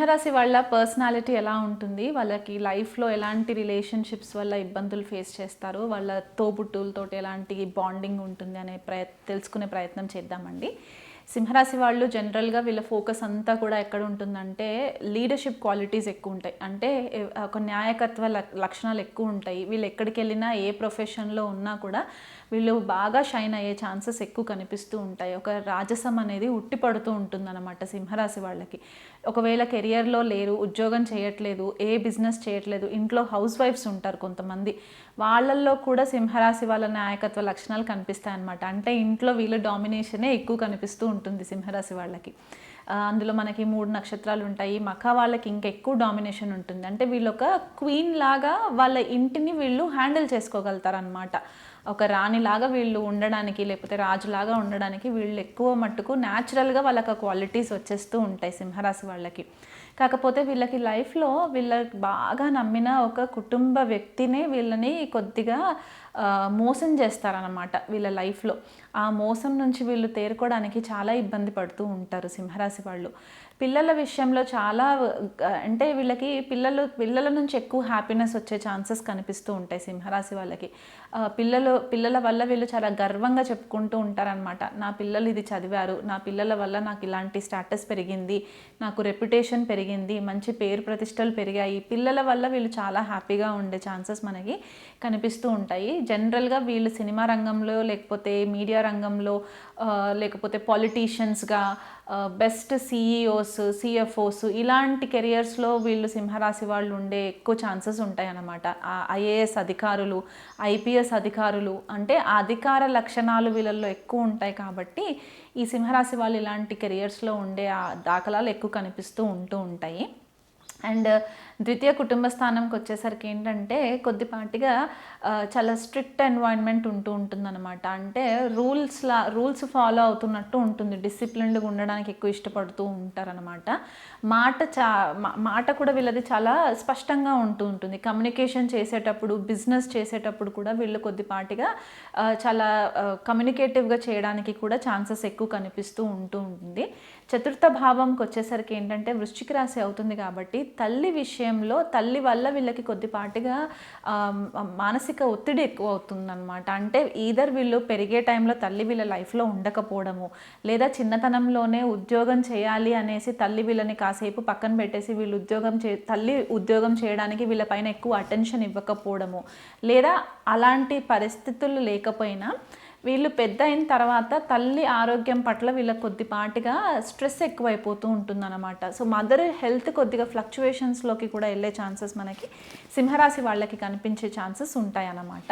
సింహరాశి వాళ్ళ పర్సనాలిటీ ఎలా ఉంటుంది? వాళ్ళకి లైఫ్లో ఎలాంటి రిలేషన్షిప్స్ వల్ల ఇబ్బందులు ఫేస్ చేస్తారు? వాళ్ళ తోబుట్టులతోటి ఎలాంటి బాండింగ్ ఉంటుంది అనే ప్రయత్ తెలుసుకునే ప్రయత్నం చేద్దామండి. సింహరాశి వాళ్ళు జనరల్గా వీళ్ళ ఫోకస్ అంతా కూడా ఎక్కడ ఉంటుందంటే లీడర్షిప్ క్వాలిటీస్ ఎక్కువ ఉంటాయి. అంటే ఒక న్యాయకత్వ లక్- లక్షణాలు ఎక్కువ ఉంటాయి. వీళ్ళు ఎక్కడికి వెళ్ళినా ఏ ప్రొఫెషన్లో ఉన్నా కూడా వీళ్ళు బాగా షైన్ అయ్యే ఛాన్సెస్ ఎక్కువ కనిపిస్తూ ఉంటాయి. ఒక రాజసం అనేది ఉట్టిపడుతూ ఉంటుందన్నమాట సింహరాశి వాళ్ళకి. ఒకవేళ కెరియర్లో లేరు ఉద్యోగం చేయట్లేదు ఏ బిజినెస్ చేయట్లేదు ఇంట్లో హౌస్ వైఫ్స్ ఉంటారు కొంతమంది. వాళ్ళల్లో కూడా సింహరాశి వాళ్ళ నాయకత్వ లక్షణాలు కనిపిస్తాయి అన్నమాట అంటే ఇంట్లో వీళ్ళ డామినేషనే ఎక్కువ కనిపిస్తూ ఉంటుంది సింహరాశి వాళ్ళకి. అందులో మనకి మూడు నక్షత్రాలు ఉంటాయి. మఖ వాళ్ళకి ఇంకా ఎక్కువ డామినేషన్ ఉంటుంది. అంటే వీళ్ళు ఒక క్వీన్ లాగా వాళ్ళ ఇంటిని వీళ్ళు హ్యాండిల్ చేసుకోగలుగుతారు అనమాట ఒక రాణిలాగా వీళ్ళు ఉండడానికి లేకపోతే రాజులాగా ఉండడానికి వీళ్ళు ఎక్కువ మట్టుకు న్యాచురల్గా వాళ్ళకి క్వాలిటీస్ వచ్చేస్తూ ఉంటాయి సింహరాశి వాళ్ళకి. కాకపోతే వీళ్ళకి లైఫ్లో వీళ్ళకి బాగా నమ్మిన ఒక కుటుంబ వ్యక్తినే వీళ్ళని కొద్దిగా మోసం చేస్తారనమాట వీళ్ళ లైఫ్లో. ఆ మోసం నుంచి వీళ్ళు తేరుకోవడానికి చాలా ఇబ్బంది పడుతూ ఉంటారు సింహరాశి వాళ్ళు. పిల్లల విషయంలో చాలా అంటే వీళ్ళకి పిల్లలు పిల్లల నుంచి ఎక్కువ హ్యాపీనెస్ వచ్చే ఛాన్సెస్ కనిపిస్తూ ఉంటాయి సింహరాశి వాళ్ళకి. పిల్లలు పిల్లల వల్ల వీళ్ళు చాలా గర్వంగా చెప్పుకుంటూ ఉంటారనమాట నా పిల్లలు ఇది చదివారు నా పిల్లల వల్ల నాకు ఇలాంటి స్టాటస్ పెరిగింది నాకు రెప్యుటేషన్ పెరిగింది మంచి పేరు ప్రతిష్టలు పెరిగాయి. పిల్లల వల్ల వీళ్ళు చాలా హ్యాపీగా ఉండే ఛాన్సెస్ మనకి కనిపిస్తూ ఉంటాయి. జనరల్గా వీళ్ళు సినిమా రంగంలో లేకపోతే మీడియా రంగంలో లేకపోతే పాలిటీషియన్స్గా బెస్ట్ సిఈఓస్ సిఎఫ్ఓస్ ఇలాంటి కెరియర్స్లో వీళ్ళు సింహరాశి వాళ్ళు ఉండే ఎక్కువ ఛాన్సెస్ ఉంటాయన్నమాట. ఐఏఎస్ అధికారులు ఐపీఎస్ అధికారులు అంటే అధికార లక్షణాలు వీళ్ళల్లో ఎక్కువ ఉంటాయి కాబట్టి ఈ సింహరాశి వాళ్ళు ఇలాంటి కెరియర్స్లో ఉండే ఆ దాఖలాలు ఎక్కువ కనిపిస్తూ ఉంటూ ఉంటాయి. అండ్ ద్వితీయ కుటుంబ స్థానంకి వచ్చేసరికి ఏంటంటే కొద్దిపాటిగా చాలా స్ట్రిక్ట్ ఎన్వైర్న్మెంట్ ఉంటూ ఉంటుందన్నమాట. అంటే రూల్స్లా రూల్స్ ఫాలో అవుతున్నట్టు ఉంటుంది. డిసిప్లిన్డ్గా ఉండడానికి ఎక్కువ ఇష్టపడుతూ ఉంటారనమాట మాట చా మా- మాట కూడా వీళ్ళది చాలా స్పష్టంగా ఉంటూ ఉంటుంది. కమ్యూనికేషన్ చేసేటప్పుడు బిజినెస్ చేసేటప్పుడు కూడా వీళ్ళు కొద్దిపాటిగా చాలా కమ్యూనికేటివ్గా చేయడానికి కూడా ఛాన్సెస్ ఎక్కువ కనిపిస్తూ ఉంటూ ఉంటుంది. చతుర్థ భావంకి వచ్చేసరికి ఏంటంటే వృశ్చిక రాశి అవుతుంది కాబట్టి తల్లి విషయంలో తల్లి వల్ల వీళ్ళకి కొద్దిపాటిగా మానసిక ఒత్తిడి ఎక్కువ అవుతుందన్నమాట అంటే ఈధర్ వీళ్ళు పెరిగే టైంలో తల్లి వీళ్ళ లైఫ్లో ఉండకపోవడము లేదా చిన్నతనంలోనే ఉద్యోగం చేయాలి అనేసి తల్లి వీళ్ళని కాసేపు పక్కన పెట్టేసి వీళ్ళు ఉద్యోగం చే తల్లి ఉద్యోగం చేయడానికి వీళ్ళ పైన ఎక్కువ అటెన్షన్ ఇవ్వకపోవడము లేదా అలాంటి పరిస్థితులు లేకపోయినా వీళ్ళు పెద్ద అయిన తర్వాత తల్లి ఆరోగ్యం పట్ల వీళ్ళకి కొద్దిపాటిగా స్ట్రెస్ ఎక్కువైపోతూ ఉంటుందన్నమాట. సో మదర్ హెల్త్ కొద్దిగా ఫ్లక్చువేషన్స్లోకి కూడా వెళ్ళే ఛాన్సెస్ మనకి సింహరాశి వాళ్ళకి కనిపించే ఛాన్సెస్ ఉంటాయన్నమాట.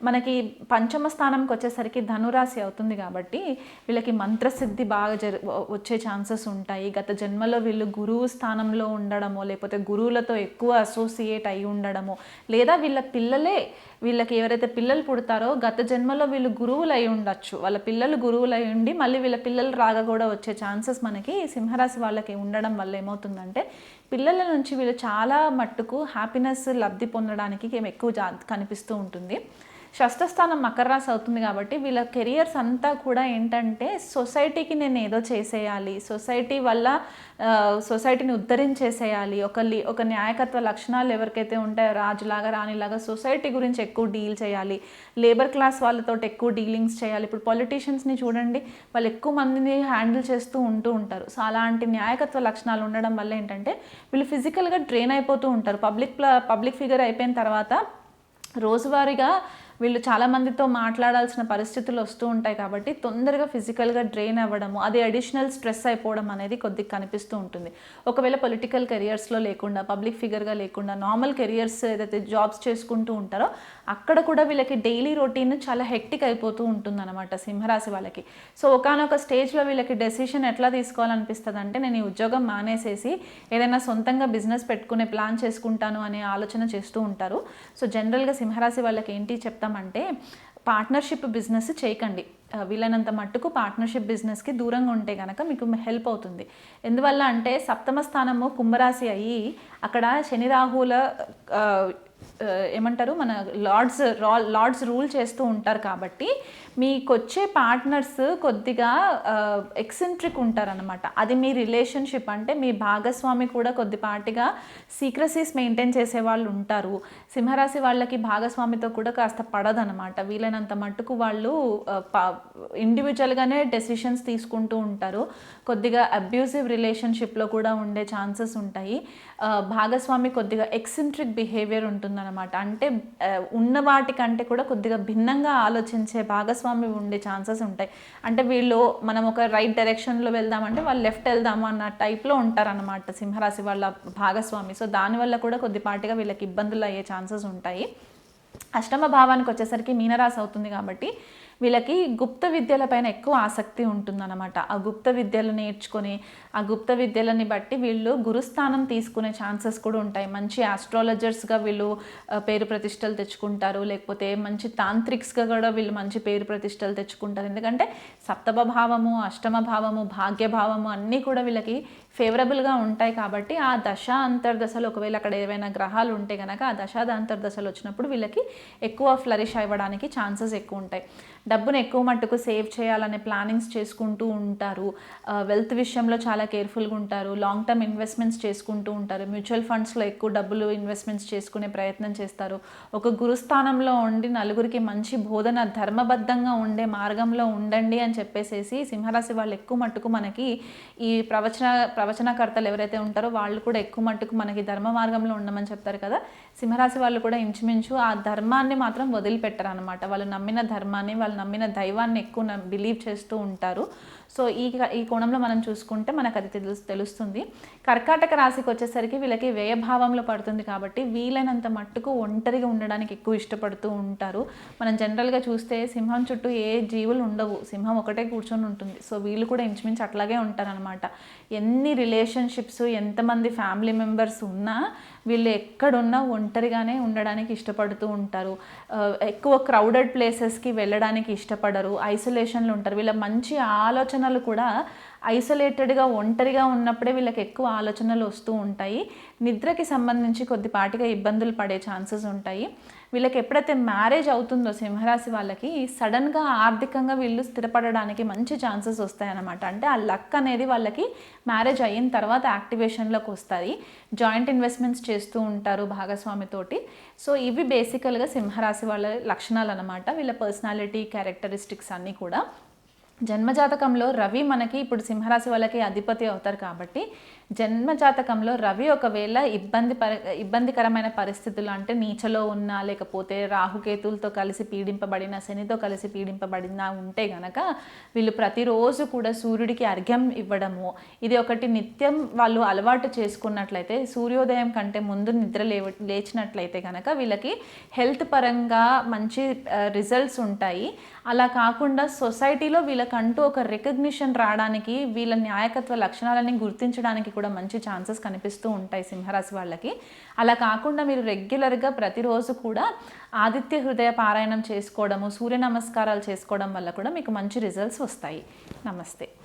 మనకి పంచమ స్థానంకి వచ్చేసరికి ధనురాశి అవుతుంది కాబట్టి వీళ్ళకి మంత్రసిద్ధి బాగా జరు వచ్చే ఛాన్సెస్ ఉంటాయి. గత జన్మలో వీళ్ళు గురువు స్థానంలో ఉండడమో లేకపోతే గురువులతో ఎక్కువ అసోసియేట్ అయి ఉండడమో లేదా వీళ్ళ పిల్లలే వీళ్ళకి ఎవరైతే పిల్లలు పుడతారో గత జన్మలో వీళ్ళు గురువులు అయి ఉండొచ్చు. వాళ్ళ పిల్లలు గురువులు అయి ఉండి మళ్ళీ వీళ్ళ పిల్లలు రాగా కూడా వచ్చే ఛాన్సెస్ మనకి సింహరాశి వాళ్ళకి ఉండడం వల్ల ఏమవుతుందంటే పిల్లల నుంచి వీళ్ళు చాలా మట్టుకు హ్యాపీనెస్ లబ్ధి పొందడానికి ఎక్కువ జా కనిపిస్తూ ఉంటుంది. షష్ఠస్థానం మకర రాశి అవుతుంది కాబట్టి వీళ్ళ కెరియర్స్ అంతా కూడా ఏంటంటే సొసైటీకి నేను ఏదో చేసేయాలి సొసైటీ వల్ల సొసైటీని ఉద్ధరించేసేయాలి ఒక ఒక న్యాయకత్వ లక్షణాలు ఎవరికైతే ఉంటాయో రాజులాగా రాణిలాగా సొసైటీ గురించి ఎక్కువ డీల్ చేయాలి లేబర్ క్లాస్ వాళ్ళతో ఎక్కువ డీలింగ్స్ చేయాలి. ఇప్పుడు పొలిటీషియన్స్ని చూడండి వాళ్ళు ఎక్కువ మందిని హ్యాండిల్ చేస్తూ ఉంటూ ఉంటారు. సో అలాంటి న్యాయకత్వ లక్షణాలు ఉండడం వల్ల ఏంటంటే వీళ్ళు ఫిజికల్గా డ్రైన్ అయిపోతూ ఉంటారు. పబ్లిక్ పబ్లిక్ ఫిగర్ అయిపోయిన తర్వాత రోజువారీగా వీళ్ళు చాలా మందితో మాట్లాడాల్సిన పరిస్థితులు వస్తూ ఉంటాయి కాబట్టి తొందరగా ఫిజికల్గా డ్రైన్ అవ్వడము అది అడిషనల్ స్ట్రెస్ అయిపోవడం అనేది కొద్దిగా కనిపిస్తూ ఉంటుంది. ఒకవేళ పొలిటికల్ కెరియర్స్లో లేకుండా పబ్లిక్ ఫిగర్గా లేకుండా నార్మల్ కెరియర్స్ ఏదైతే జాబ్స్ చేసుకుంటూ ఉంటారో అక్కడ కూడా వీళ్ళకి డైలీ రొటీన్ చాలా హెక్టిక్ అయిపోతూ ఉంటుంది అనమాట సింహరాశి వాళ్ళకి. సో ఒకనొక స్టేజ్లో వీళ్ళకి డెసిషన్ ఎట్లా తీసుకోవాలనిపిస్తుంది అంటే నేను ఈ ఉద్యోగం మానేసేసి ఏదైనా సొంతంగా బిజినెస్ పెట్టుకునే ప్లాన్ చేసుకుంటాను అనే ఆలోచన చేస్తూ ఉంటారు. సో జనరల్గా సింహరాశి వాళ్ళకి ఏంటి చెప్తామంటే పార్ట్నర్షిప్ బిజినెస్ చేయకండి. ఆ, వీలైనంత మట్టుకు పార్ట్నర్షిప్ బిజినెస్కి దూరంగా ఉంటే కనుక మీకు హెల్ప్ అవుతుంది. ఎందువల్ల అంటే సప్తమ స్థానము కుంభరాశి అయ్యి అక్కడ శని రాహుల ఏమంటారు? మన లార్డ్స్ లార్డ్స్ రూల్ చేస్తూ ఉంటారు కాబట్టి మీకు వచ్చే పార్ట్నర్స్ కొద్దిగా ఎక్సెంట్రిక్ ఉంటారనమాట అది మీ రిలేషన్షిప్ అంటే మీ భాగస్వామి కూడా కొద్దిపాటిగా సీక్రసీస్ మెయింటైన్ చేసే వాళ్ళు ఉంటారు. సింహరాశి వాళ్ళకి భాగస్వామితో కూడా కాస్త పడదనమాట వీలైనంత మట్టుకు వాళ్ళు ఇండివిజువల్గానే డెసిషన్స్ తీసుకుంటూ ఉంటారు. కొద్దిగా అబ్యూజివ్ రిలేషన్షిప్లో కూడా ఉండే ఛాన్సెస్ ఉంటాయి. భాగస్వామి కొద్దిగా ఎక్సెంట్రిక్ బిహేవియర్ ఉంటుందన్నమాట. అంటే ఉన్న వాటికంటే కూడా కొద్దిగా భిన్నంగా ఆలోచించే భాగస్వామి ఉండే ఛాన్సెస్ ఉంటాయి. అంటే వీళ్ళు మనం ఒక రైట్ డైరెక్షన్లో వెళ్దామంటే వాళ్ళు లెఫ్ట్ వెళ్దాము అన్న టైప్లో ఉంటారన్నమాట సింహరాశి వాళ్ళ భాగస్వామి. సో దానివల్ల కూడా కొద్దిపాటిగా వీళ్ళకి ఇబ్బందులు అయ్యే ఛాన్సెస్ ఉంటాయి. అష్టమ భావానికి వచ్చేసరికి మీనరాశి అవుతుంది కాబట్టి వీళ్ళకి గుప్త విద్యలపైన ఎక్కువ ఆసక్తి ఉంటుందన్నమాట. ఆ గుప్త విద్యలు నేర్చుకొని ఆ గుప్త విద్యలని బట్టి వీళ్ళు గురుస్థానం తీసుకునే ఛాన్సెస్ కూడా ఉంటాయి. మంచి ఆస్ట్రాలజర్స్గా వీళ్ళు పేరు ప్రతిష్టలు తెచ్చుకుంటారు. లేకపోతే మంచి తాంత్రిక్స్గా కూడా వీళ్ళు మంచి పేరు ప్రతిష్టలు తెచ్చుకుంటారు. ఎందుకంటే సప్తమ భావము అష్టమ భావము భాగ్యభావము అన్నీ కూడా వీళ్ళకి ఫేవరబుల్గా ఉంటాయి కాబట్టి ఆ దశ అంతర్దశలు ఒకవేళ అక్కడ ఏవైనా గ్రహాలు ఉంటే కనుక ఆ దశ అంతర్దశలు వచ్చినప్పుడు వీళ్ళకి ఎక్కువ ఫ్లరిష్ అవ్వడానికి ఛాన్సెస్ ఎక్కువ ఉంటాయి. డబ్బును ఎక్కువ మట్టుకు సేవ్ చేయాలనే ప్లానింగ్స్ చేసుకుంటూ ఉంటారు. వెల్త్ విషయంలో చాలా కేర్ఫుల్గా ఉంటారు. లాంగ్ టర్మ్ ఇన్వెస్ట్మెంట్స్ చేసుకుంటూ ఉంటారు. మ్యూచువల్ ఫండ్స్లో ఎక్కువ డబ్బులు ఇన్వెస్ట్మెంట్స్ చేసుకునే ప్రయత్నం చేస్తారు. ఒక గురుస్థానంలో ఉండి నలుగురికి మంచి బోధన ధర్మబద్ధంగా ఉండే మార్గంలో ఉండండి అని చెప్పేసేసి సింహరాశి వాళ్ళు ఎక్కువ మట్టుకు మనకి ఈ ప్రవచన ప్రవచనకర్తలు ఎవరైతే ఉంటారో వాళ్ళు కూడా ఎక్కువ మట్టుకు మనకి ధర్మ మార్గంలో ఉండమని చెప్తారు కదా. సింహరాశి వాళ్ళు కూడా ఇంచుమించు ఆ ధర్మాన్ని మాత్రం వదిలిపెట్టరు అనమాట వాళ్ళు నమ్మిన ధర్మాన్ని వాళ్ళు నమ్మిన దైవాన్ని ఎక్కువ బిలీవ్ చేస్తూ ఉంటారు. సో ఈ ఈ కోణంలో మనం చూసుకుంటే మనకు అది తెలుసు తెలుస్తుంది. కర్కాటక రాశికి వచ్చేసరికి వీళ్ళకి వ్యయభావంలో పడుతుంది కాబట్టి వీలైనంత మట్టుకు ఒంటరిగా ఉండడానికి ఎక్కువ ఇష్టపడుతూ ఉంటారు. మనం జనరల్గా చూస్తే సింహం చుట్టూ ఏ జీవులు ఉండవు. సింహం ఒకటే కూర్చొని ఉంటుంది. సో వీళ్ళు కూడా ఇంచుమించు అట్లాగే ఉంటారనమాట ఎన్ని రిలేషన్షిప్స్ ఎంతమంది ఫ్యామిలీ మెంబర్స్ ఉన్నా వీళ్ళు ఎక్కడున్నా ఒంటరిగానే ఉండడానికి ఇష్టపడుతూ ఉంటారు. ఎక్కువ క్రౌడెడ్ ప్లేసెస్కి వెళ్ళడానికి ఇష్టపడరు. ఐసోలేషన్లు ఉంటారు. వీళ్ళ మంచి ఆలోచనలు కూడా ఐసోలేటెడ్గా ఒంటరిగా ఉన్నప్పుడే వీళ్ళకి ఎక్కువ ఆలోచనలు వస్తూ ఉంటాయి. నిద్రకి సంబంధించి కొద్దిపాటిగా ఇబ్బందులు పడే ఛాన్సెస్ ఉంటాయి. వీళ్ళకి ఎప్పుడైతే మ్యారేజ్ అవుతుందో సింహరాశి వాళ్ళకి సడన్గా ఆర్థికంగా వీళ్ళు స్థిరపడడానికి మంచి ఛాన్సెస్ వస్తాయన్నమాట. అంటే ఆ లక్ అనేది వాళ్ళకి మ్యారేజ్ అయిన తర్వాత యాక్టివేషన్లోకి వస్తుంది జాయింట్ ఇన్వెస్ట్మెంట్స్ చేస్తూ ఉంటారు భాగస్వామితోటి సో ఇవి బేసికల్గా సింహరాశి వాళ్ళ లక్షణాలు అనమాట వీళ్ళ పర్సనాలిటీ క్యారెక్టరిస్టిక్స్ అన్నీ కూడా. జన్మజాతకంలో రవి మనకి ఇప్పుడు సింహరాశి వాళ్ళకి అధిపతి అవుతారు కాబట్టి జన్మజాతకంలో రవి ఒకవేళ ఇబ్బంది పర ఇబ్బందికరమైన పరిస్థితులు అంటే నీచలో ఉన్నా లేకపోతే రాహుకేతులతో కలిసి పీడింపబడిన శనితో కలిసి పీడింపబడిన ఉంటే గనక వీళ్ళు ప్రతిరోజు కూడా సూర్యుడికి అర్ఘ్యం ఇవ్వడము ఇది ఒకటి నిత్యం వాళ్ళు అలవాటు చేసుకున్నట్లయితే సూర్యోదయం కంటే ముందు నిద్ర లేవ లేచినట్లయితే కనుక వీళ్ళకి హెల్త్ పరంగా మంచి రిజల్ట్స్ ఉంటాయి. అలా కాకుండా సొసైటీలో వీళ్ళకంటూ ఒక రికగ్నిషన్ రావడానికి వీళ్ళ న్యాయకత్వ లక్షణాలని గుర్తించడానికి కూడా మంచి ఛాన్సెస్ కనిపిస్తూ ఉంటాయి సింహరాశి వాళ్ళకి. అలా కాకుండా మీరు రెగ్యులర్గా ప్రతిరోజు కూడా ఆదిత్య హృదయ పారాయణం చేసుకోవడము సూర్య నమస్కారాలు చేసుకోవడం వల్ల కూడా మీకు మంచి రిజల్ట్స్ వస్తాయి. నమస్తే.